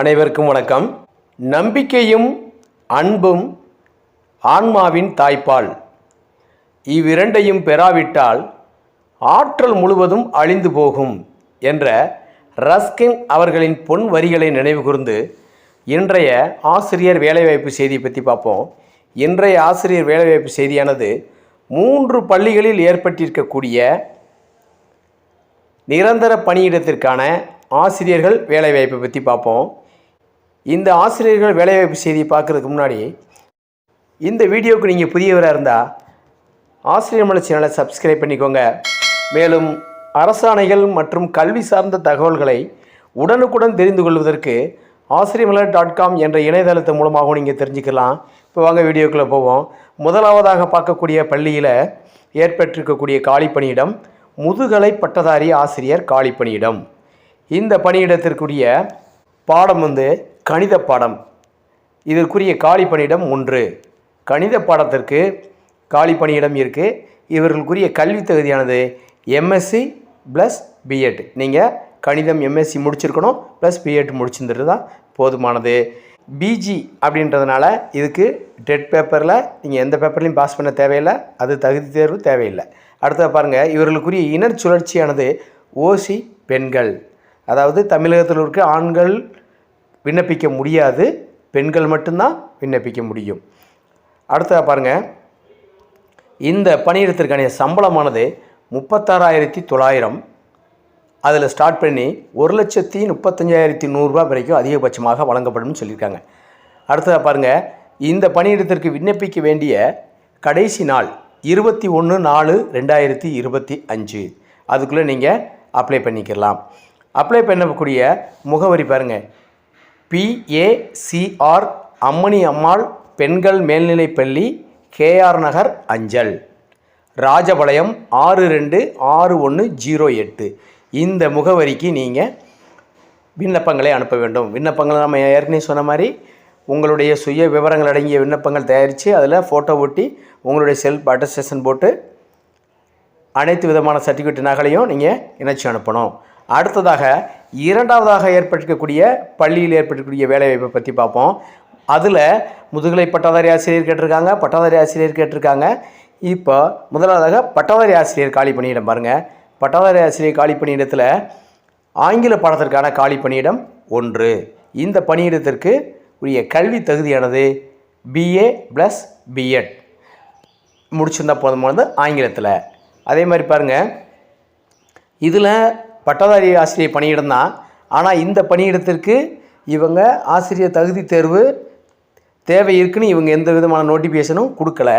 அனைவருக்கும் வணக்கம். நம்பிக்கையும் அன்பும் ஆன்மாவின் தாய்ப்பால். இவ்விரண்டையும் பெறாவிட்டால் ஆற்றல் முழுவதும் அழிந்து போகும் என்ற ரஸ்கின் அவர்களின் பொன் வரிகளை நினைவுகூர்ந்து இன்றைய ஆசிரியர் வேலைவாய்ப்பு செய்தியை பற்றி பார்ப்போம். இன்றைய ஆசிரியர் வேலைவாய்ப்பு செய்தியானது மூன்று பள்ளிகளில் ஏற்பட்டிருக்கக்கூடிய நிரந்தர பணியிடத்திற்கான ஆசிரியர்கள் வேலைவாய்ப்பை பற்றி பார்ப்போம். இந்த ஆசிரியர்கள் வேலைவாய்ப்பு செய்தியை பார்க்குறதுக்கு முன்னாடி இந்த வீடியோவுக்கு நீங்கள் புதியவராக இருந்தால் ஆசிரியர் மலை சேனலை சப்ஸ்கிரைப் பண்ணிக்கோங்க. மேலும் அரசாணைகள் மற்றும் கல்வி சார்ந்த தகவல்களை உடனுக்குடன் தெரிந்து கொள்வதற்கு ஆசிரியமலர் டாட் காம் என்ற இணையதளத்தின் மூலமாகவும் நீங்கள் தெரிஞ்சுக்கலாம். இப்போ வாங்க வீடியோக்குள்ளே போவோம். முதலாவதாக பார்க்கக்கூடிய பள்ளியில் ஏற்பட்டிருக்கக்கூடிய காலி பணியிடம் முதுகலை பட்டதாரி ஆசிரியர் காலி பணியிடம். இந்த பணியிடத்திற்குரிய பாடம் வந்து கணித பாடம் இதற்குரிய காலி பணியிடம் ஒன்று. கணித பாடத்திற்கு காலி பணியிடம் இருக்குது இவர்களுக்குரிய கல்வி தகுதியானது எம்எஸ்சி ப்ளஸ் பிஎட் நீங்கள் கணிதம் எம்எஸ்சி முடிச்சிருக்கணும் ப்ளஸ் பிஎட் முடிச்சிருந்துட்டு தான் போதுமானது. பிஜி அப்படின்றதுனால இதுக்கு டெட் பேப்பரில் நீங்கள் எந்த பேப்பர்லையும் பாஸ் பண்ண தேவையில்லை. அது தகுதி தேர்வு தேவையில்லை. அடுத்தது பாருங்கள் இவர்களுக்குரிய இனர் சுழற்சியானது ஓசி பெண்கள். அதாவது தமிழகத்தில் இருக்க ஆண்கள் விண்ணப்பிக்க முடியாது. பெண்கள் மட்டும்தான் விண்ணப்பிக்க முடியும். அடுத்ததாக பாருங்கள் இந்த பணியிடத்திற்கான சம்பளமானது முப்பத்தாறாயிரத்தி தொள்ளாயிரம். அதில் ஸ்டார்ட் பண்ணி ஒரு லட்சத்தி முப்பத்தஞ்சாயிரத்தி நூறுரூவா வரைக்கும் அதிகபட்சமாக வழங்கப்படும்னு சொல்லியிருக்காங்க. அடுத்ததாக பாருங்கள் இந்த பணியிடத்திற்கு விண்ணப்பிக்க வேண்டிய கடைசி நாள் இருபத்தி ஒன்று நாலு ரெண்டாயிரத்தி இருபத்தி அஞ்சு. அதுக்குள்ளே நீங்கள் அப்ளை பண்ணிக்கலாம். அப்ளை பண்ணக்கூடிய முகவரி பாருங்கள் பிஏசிஆர் அம்மணி அம்மாள் பெண்கள் மேல்நிலைப்பள்ளி கேஆர் நகர் அஞ்சல். ராஜபாளையம் ஆறு ரெண்டு ஆறு ஒன்று ஜீரோ எட்டு. இந்த முகவரிக்கு நீங்கள் விண்ணப்பங்களை அனுப்ப வேண்டும். விண்ணப்பங்கள் நம்ம ஏற்கனவே சொன்ன மாதிரி உங்களுடைய சுய விவரங்கள் அடங்கிய விண்ணப்பங்கள் தயாரித்து அதில் ஃபோட்டோ ஒட்டி உங்களுடைய செல்ஃப் அட்டஸ்டேஷன் போட்டு அனைத்து விதமான சர்டிஃபிகேட் நகலையும் நீங்கள் இணைச்சி அனுப்பணும். அடுத்ததாக இரண்டாவதாக ஏற்பட்டிருக்கக்கூடிய பள்ளியில் ஏற்பட்டிருக்கக்கூடிய வேலைவாய்ப்பை பற்றி பார்ப்போம். அதில் முதுகலை பட்டதாரி ஆசிரியர் கேட்டிருக்காங்க பட்டதாரி ஆசிரியர் கேட்டிருக்காங்க. இப்போ முதலாவதாக பட்டதாரி ஆசிரியர் காலி பணியிடம் பாருங்கள் பட்டதாரி ஆசிரியர் காலி பணியிடத்தில் ஆங்கில பாடத்திற்கான காலி பணியிடம் ஒன்று. இந்த பணியிடத்திற்கு உரிய கல்வி தகுதியானது பிஏ ப்ளஸ் பிஎட் முடிச்சிருந்தா போதுமானது ஆங்கிலத்தில். அதே மாதிரி பாருங்கள் இதில் பட்டதாரி ஆசிரியர் பணியிடம் தான் ஆனால் இந்த பணியிடத்திற்கு இவங்க ஆசிரியர் தகுதி தேர்வு தேவை இருக்குன்னு இவங்க எந்த விதமான நோட்டிஃபிகேஷனும் கொடுக்கல.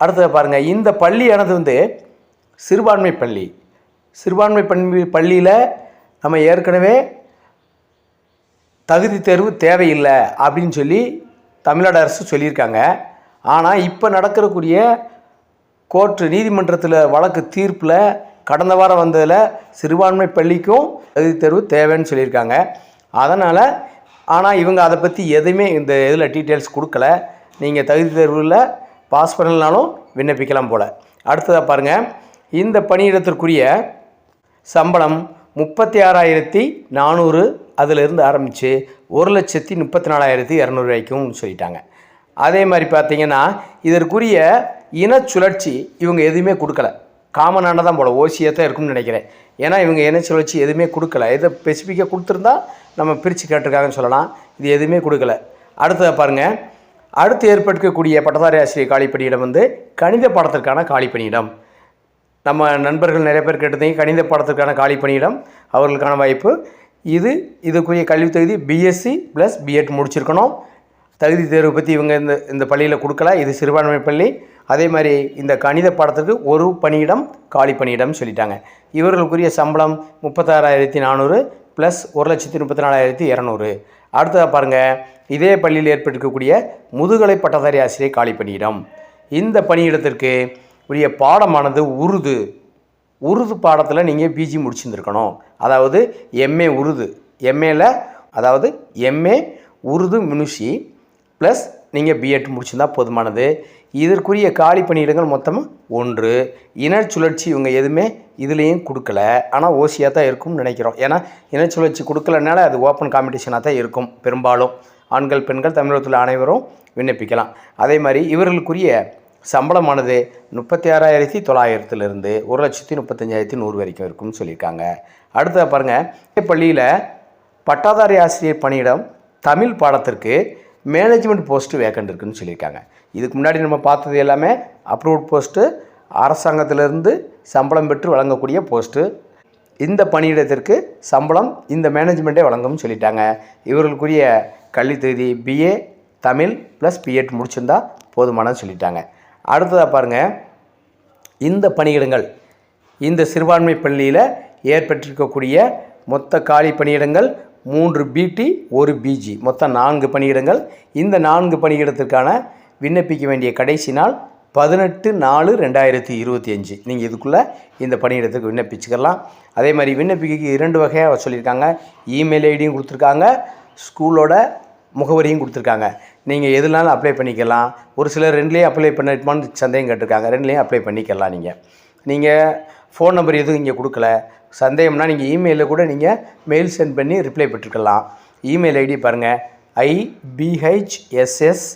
அடுத்தது பாருங்கள் இந்த பள்ளியானது வந்து சிறுபான்மை பள்ளி. சிறுபான்மை பண்பு பள்ளியில் நம்ம ஏற்கனவே தகுதி தேர்வு தேவையில்லை அப்படின்னு சொல்லி தமிழ்நாடு அரசு சொல்லியிருக்காங்க. ஆனால் இப்போ நடக்கிறக்கூடிய கோர்ட்டு நீதிமன்றத்தில் வழக்கு தீர்ப்பில் கடந்த வாரம் வந்ததில் சிறுபான்மை பள்ளிக்கும் தகுதி தேர்வு தேவைன்னு சொல்லியிருக்காங்க. அதனால் ஆனால் இவங்க அதை பற்றி எதுவுமே இந்த இதில் டீட்டெயில்ஸ் கொடுக்கல. நீங்கள் தகுதி தேர்வில் பாஸ் பண்ணலனாலும் விண்ணப்பிக்கலாம் போல். அடுத்ததாக பாருங்கள் இந்த பணியிடத்திற்குரிய சம்பளம் முப்பத்தி ஆறாயிரத்தி நானூறு அதிலிருந்து ஆரம்பித்து ஒரு லட்சத்தி முப்பத்தி நாலாயிரத்தி இரநூறு வரைக்கும் சொல்லிட்டாங்க. அதே மாதிரி பார்த்திங்கன்னா இதற்குரிய இன சுழற்சி இவங்க எதுவுமே கொடுக்கல. காமனான தான் போல ஓசியாக தான் இருக்கும்னு நினைக்கிறேன். ஏன்னா இவங்க இன வச்சு எதுவுமே கொடுக்கல. எதை ஸ்பெசிஃபிக்காக கொடுத்துருந்தா நம்ம பிரித்து கேட்டிருக்காங்கன்னு சொல்லலாம். இது எதுவுமே கொடுக்கல. அடுத்ததை பாருங்கள் அடுத்து ஏற்படுத்தக்கூடிய பட்டதாரி ஆசிரியர் காலிப்பணியிடம் வந்து கணித பாடத்திற்கான காலிப்பணியிடம். நம்ம நண்பர்கள் நிறைய பேர் கேட்டிருந்தீங்க கணித பாடத்திற்கான காலிப்பணியிடம் அவர்களுக்கான வாய்ப்பு. இது இதுக்குரிய கல்வி தகுதி பிஎஸ்சி ப்ளஸ் பிஎட் முடிச்சிருக்கணும். தகுதி தேர்வு பற்றி இவங்க இந்த இந்த பள்ளியில் கொடுக்கல. இது சிறுபான்மை பள்ளி. அதே மாதிரி இந்த கணித பாடத்துக்கு ஒரு பணியிடம் காலி பணியிடம் சொல்லிட்டாங்க. இவர்களுக்குரிய சம்பளம் முப்பத்தாறாயிரத்தி நானூறு ப்ளஸ் ஒரு லட்சத்தி முப்பத்தி நாலாயிரத்தி இரநூறு. அடுத்ததாக பாருங்கள் இதே பள்ளியில் ஏற்பட்டிருக்கக்கூடிய முதுகலை பட்டதாரி ஆசிரியர் காலி பணியிடம். இந்த பணியிடத்திற்கு உரிய பாடமானது உருது. உருது பாடத்தில் நீங்கள் பிஜி முடிச்சிருந்துருக்கணும். அதாவது எம்ஏ உருது. எம்ஏல அதாவது எம்ஏ உருது மினுஷி ப்ளஸ் நீங்கள் பிஎட் முடிச்சிருந்தால் போதுமானது. இதற்குரிய காலி பணியிடங்கள் மொத்தமாக ஒன்று. இனச்சுழற்சி இவங்க எதுவுமே இதுலேயும் கொடுக்கல. ஆனால் ஓசியாக தான் இருக்கும்னு நினைக்கிறோம். ஏன்னா இனச்சுழற்சி கொடுக்கலனால அது ஓப்பன் காம்படிஷனாக தான் இருக்கும் பெரும்பாலும். ஆண்கள் பெண்கள் தமிழகத்தில் அனைவரும் விண்ணப்பிக்கலாம். அதே மாதிரி இவர்களுக்குரிய சம்பளமானது முப்பத்தி ஆறாயிரத்தி தொள்ளாயிரத்துலேருந்து ஒரு லட்சத்தி முப்பத்தஞ்சாயிரத்தி நூறு வரைக்கும் இருக்கும்னு சொல்லியிருக்காங்க. அடுத்தது பாருங்கள் பள்ளியில் பட்டாதாரி ஆசிரியர் பணியிடம் தமிழ் பாடத்திற்கு மேனேஜ்மெண்ட் போஸ்ட்டு வேக்கண்ட் இருக்குன்னு சொல்லியிருக்காங்க. இதுக்கு முன்னாடி நம்ம பார்த்தது எல்லாமே அப்ரூவ்ட் போஸ்ட்டு அரசாங்கத்திலிருந்து சம்பளம் பெற்று வழங்கக்கூடிய போஸ்ட்டு இந்த பணியிடத்திற்கு சம்பளம் இந்த மேனேஜ்மெண்ட்டே வழங்கும்னு சொல்லிட்டாங்க. இவர்களுக்குரிய கல்வி தகுதி பிஏ தமிழ் ப்ளஸ் பிஎட் முடிச்சிருந்தா போதுமானது சொல்லிட்டாங்க. அடுத்ததாக பாருங்கள் இந்த பணியிடங்கள் இந்த சிறுபான்மை பள்ளியில் ஏற்பட்டிருக்கக்கூடிய மொத்த காலி பணியிடங்கள் மூன்று பிடி ஒரு பிஜி மொத்தம் நான்கு பணியிடங்கள். இந்த நான்கு பணியிடத்திற்கான விண்ணப்பிக்க வேண்டிய கடைசி நாள் பதினெட்டு நாலு ரெண்டாயிரத்தி இருபத்தி அஞ்சு. நீங்கள் இதுக்குள்ளே இந்த பணியிடத்துக்கு விண்ணப்பிச்சுக்கலாம். அதே மாதிரி விண்ணப்பிக்க இரண்டு வகையாக சொல்லியிருக்காங்க. இமெயில் ஐடியும் கொடுத்துருக்காங்க. ஸ்கூலோட முகவரியும் கொடுத்துருக்காங்க. நீங்கள் எதுனாலும் அப்ளை பண்ணிக்கலாம். ஒரு சிலர் ரெண்டுலேயும் அப்ளை பண்ணிட்டுமான்னு சந்தேகம் கேட்டிருக்காங்க. ரெண்டுலேயும் அப்ளை பண்ணிக்கலாம் நீங்கள் நீங்கள் ஃபோன் நம்பர் எதுவும் இங்கே கொடுக்கல. சந்தேகம்னா நீங்கள் இமெயிலில் கூட நீங்கள் மெயில் சென்ட் பண்ணி ரிப்ளை பெற்றுக்கலாம். இமெயில் ஐடி பாருங்கள் IPHSS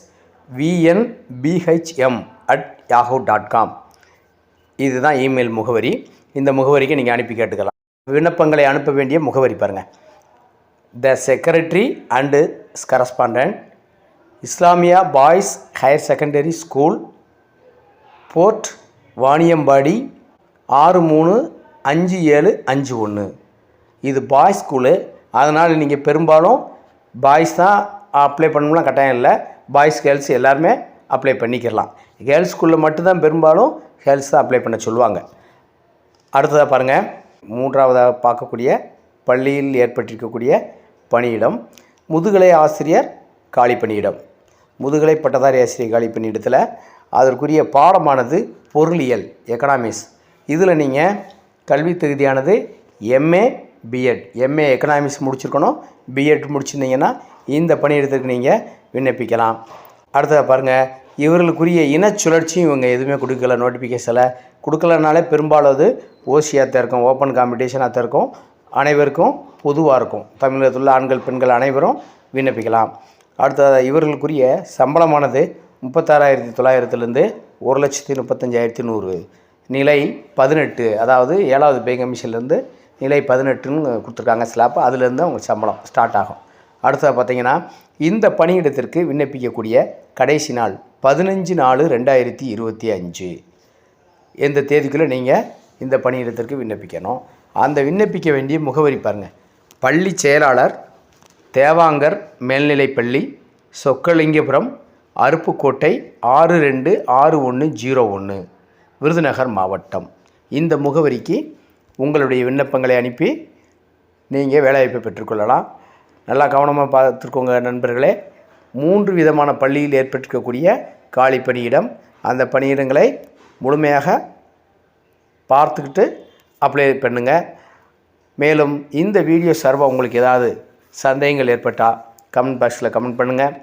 VNBHM at Yahoo dot com இதுதான் இமெயில் முகவரி. இந்த முகவரிக்கு நீங்கள் அனுப்பி கேட்டுக்கலாம். விண்ணப்பங்களை அனுப்ப வேண்டிய முகவரி பாருங்கள் the secretary and correspondent Islamia boys higher secondary school port Vaniyambadi ஆறு மூணு அஞ்சு ஏழு அஞ்சு ஒன்று. இது பாய்ஸ் ஸ்கூலு அதனால் நீங்கள் பெரும்பாலும் பாய்ஸ் தான் அப்ளை பண்ணணும்லாம் கட்டாயம் இல்லை. பாய்ஸ் கேர்ள்ஸ் எல்லாருமே அப்ளை பண்ணிக்கிறலாம் கேர்ள்ஸ் ஸ்கூலில் மட்டும்தான் பெரும்பாலும் கேர்ள்ஸ் தான் அப்ளை பண்ண சொல்லுவாங்க. அடுத்ததாக பாருங்கள் மூன்றாவதாக பார்க்கக்கூடிய பள்ளியில் ஏற்பட்டிருக்கக்கூடிய பணியிடம். முதுகலை ஆசிரியர் காலி பணியிடம். முதுகலை பட்டதாரி ஆசிரியர் காலி பணியிடத்தில் அதற்குரிய பாடமானது பொருளியல் எக்கனாமிக்ஸ் இதில் நீங்கள் கல்வி தகுதியானது எம்ஏ பிஎட் எம்ஏ எக்கனாமிக்ஸ் முடிச்சிருக்கணும். பிஎட் முடிச்சிருந்தீங்கன்னா இந்த பணியிடத்துக்கு நீங்கள் விண்ணப்பிக்கலாம். அடுத்ததாக பாருங்கள் இவர்களுக்குரிய இனச்சுழற்சியும் இவங்க எதுவுமே கொடுக்கல நோட்டிஃபிகேஷனில் கொடுக்கலனாலே பெரும்பாலும் அது ஓசியாக தான் இருக்கும். ஓப்பன் காம்படிஷனாக தான் இருக்கும். அனைவருக்கும் பொதுவாக இருக்கும். தமிழகத்தில் உள்ள ஆண்கள் பெண்கள் அனைவரும் விண்ணப்பிக்கலாம். அடுத்த இவர்களுக்குரிய சம்பளமானது முப்பத்தாறாயிரத்தி தொள்ளாயிரத்துலேருந்து ஒரு லட்சத்தி முப்பத்தஞ்சாயிரத்தி நூறு. நிலை பதினெட்டு அதாவது ஏழாவது பே கமிஷன்லேருந்து நிலை பதினெட்டுன்னு கொடுத்துருக்காங்க ஸ்லாப் அதுலேருந்து அவங்க சம்பளம் ஸ்டார்ட் ஆகும். அடுத்தது பார்த்தீங்கன்னா இந்த பணியிடத்திற்கு விண்ணப்பிக்கக்கூடிய கடைசி நாள் பதினஞ்சு நாலு ரெண்டாயிரத்தி இருபத்தி அஞ்சு. எந்த தேதிக்குள்ளே நீங்கள் இந்த பணியிடத்திற்கு விண்ணப்பிக்கணும்? அந்த விண்ணப்பிக்க வேண்டிய முகவரி பாருங்கள் பள்ளி செயலாளர் தேவாங்கர் மேல்நிலைப்பள்ளி சொக்கலிங்கபுரம் அருப்புக்கோட்டை ஆறு ரெண்டு ஆறு ஒன்று ஜீரோ ஒன்று. விருதுநகர் மாவட்டம். இந்த முகவரிக்கு உங்களுடைய விண்ணப்பங்களை அனுப்பி நீங்கள் வேலைவாய்ப்பை பெற்றுக்கொள்ளலாம். நல்லா கவனமாக பார்த்துக்கோங்க நண்பர்களே. மூன்று விதமான பள்ளியில் ஏற்பட்டிருக்கக்கூடிய காலி பணியிடம். அந்த பணியிடங்களை முழுமையாக பார்த்துக்கிட்டு அப்ளை பண்ணுங்கள் மேலும் இந்த வீடியோ சர்வா உங்களுக்கு ஏதாவது சந்தேகங்கள் ஏற்பட்டால் கமெண்ட் பாக்ஸில் கமெண்ட் பண்ணுங்கள்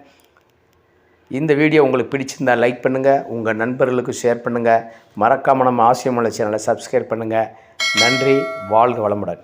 இந்த வீடியோ உங்களுக்கு பிடிச்சிருந்தால் லைக் பண்ணுங்கள் உங்கள் நண்பர்களுக்கு ஷேர் பண்ணுங்கள் மறக்காமல் நம்ம ஆசியமலை சேனலை சப்ஸ்கிரைப் பண்ணுங்கள் நன்றி வாழ்க வளமுடன்.